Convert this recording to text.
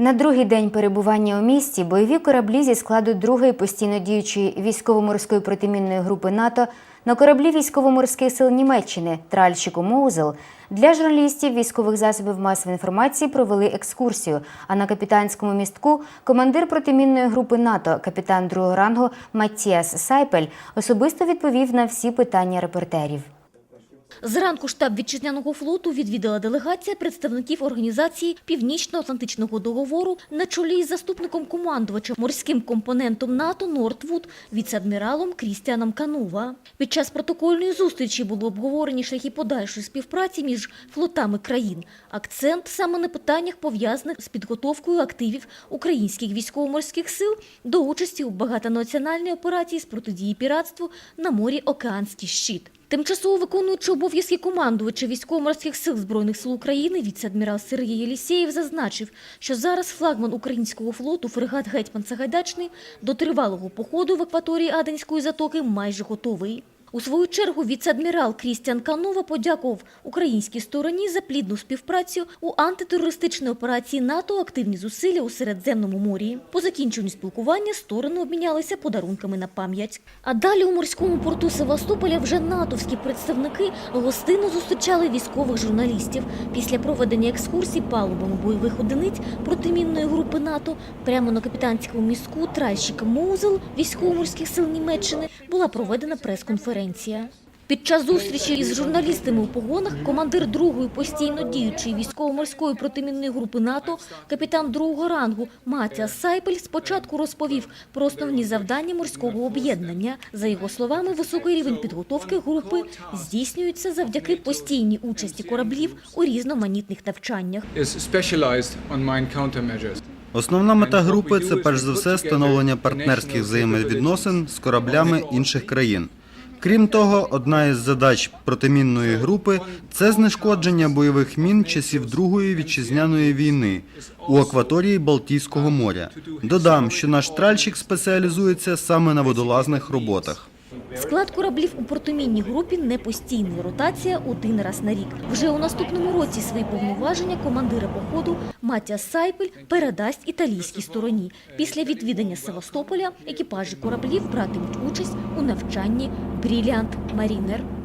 На другий день перебування у місті бойові кораблі зі складу другої постійно діючої військово-морської протимінної групи НАТО на кораблі військово-морських сил Німеччини тральщику Моузел для журналістів військових засобів масової інформації провели екскурсію. А на капітанському містку командир протимінної групи НАТО, капітан другого рангу Матіас Сайпель, особисто відповів на всі питання репортерів. Зранку штаб вітчизняного флоту відвідала делегація представників організації Північно-Атлантичного договору на чолі із заступником командувача морським компонентом НАТО Нортвуд віце-адміралом Крістіаном Канува. Під час протокольної зустрічі було обговорені шляхи подальшої співпраці між флотами країн. Акцент саме на питаннях пов'язаних з підготовкою активів українських військово-морських сил до участі у багатонаціональній операції з протидії піратству на морі Океанський щит. Тимчасово виконуючи обов'язки командувача військово-морських сил Збройних сил України віце-адмірал Сергій Єлісєєв зазначив, що зараз флагман українського флоту фрегат Гетьман Сагайдачний до тривалого походу в акваторії Аденської затоки майже готовий. У свою чергу віце-адмірал Крістіан Канова подякував українській стороні за плідну співпрацю у антитерористичній операції НАТО активні зусилля у Середземному морі. По закінченню спілкування сторони обмінялися подарунками на пам'ять. А далі у морському порту Севастополя вже натовські представники гостинно зустрічали військових журналістів. Після проведення екскурсій палубами бойових одиниць протимінної групи НАТО прямо на капітанському містку тральщика Моузел військово-морських сил Німеччини була проведена прес-конференція. Під час зустрічі із журналістами у погонах командир другої постійно діючої військово-морської протимінної групи НАТО, капітан другого рангу Матіас Сайпель спочатку розповів про основні завдання морського об'єднання. За його словами, високий рівень підготовки групи здійснюється завдяки постійній участі кораблів у різноманітних навчаннях. Основна мета групи це перш за все становлення партнерських взаємовідносин з кораблями інших країн. Крім того, одна із задач протимінної групи це знешкодження бойових мін часів Другої вітчизняної війни у акваторії Балтійського моря. Додам, що наш тральщик спеціалізується саме на водолазних роботах. Склад кораблів у портомінній групі не постійний, ротація один раз на рік. Вже у наступному році свої повноваження командира походу Матя Сайпель передасть італійській стороні. Після відвідання Севастополя екіпажі кораблів братимуть участь у навчанні Бріліант Марінер.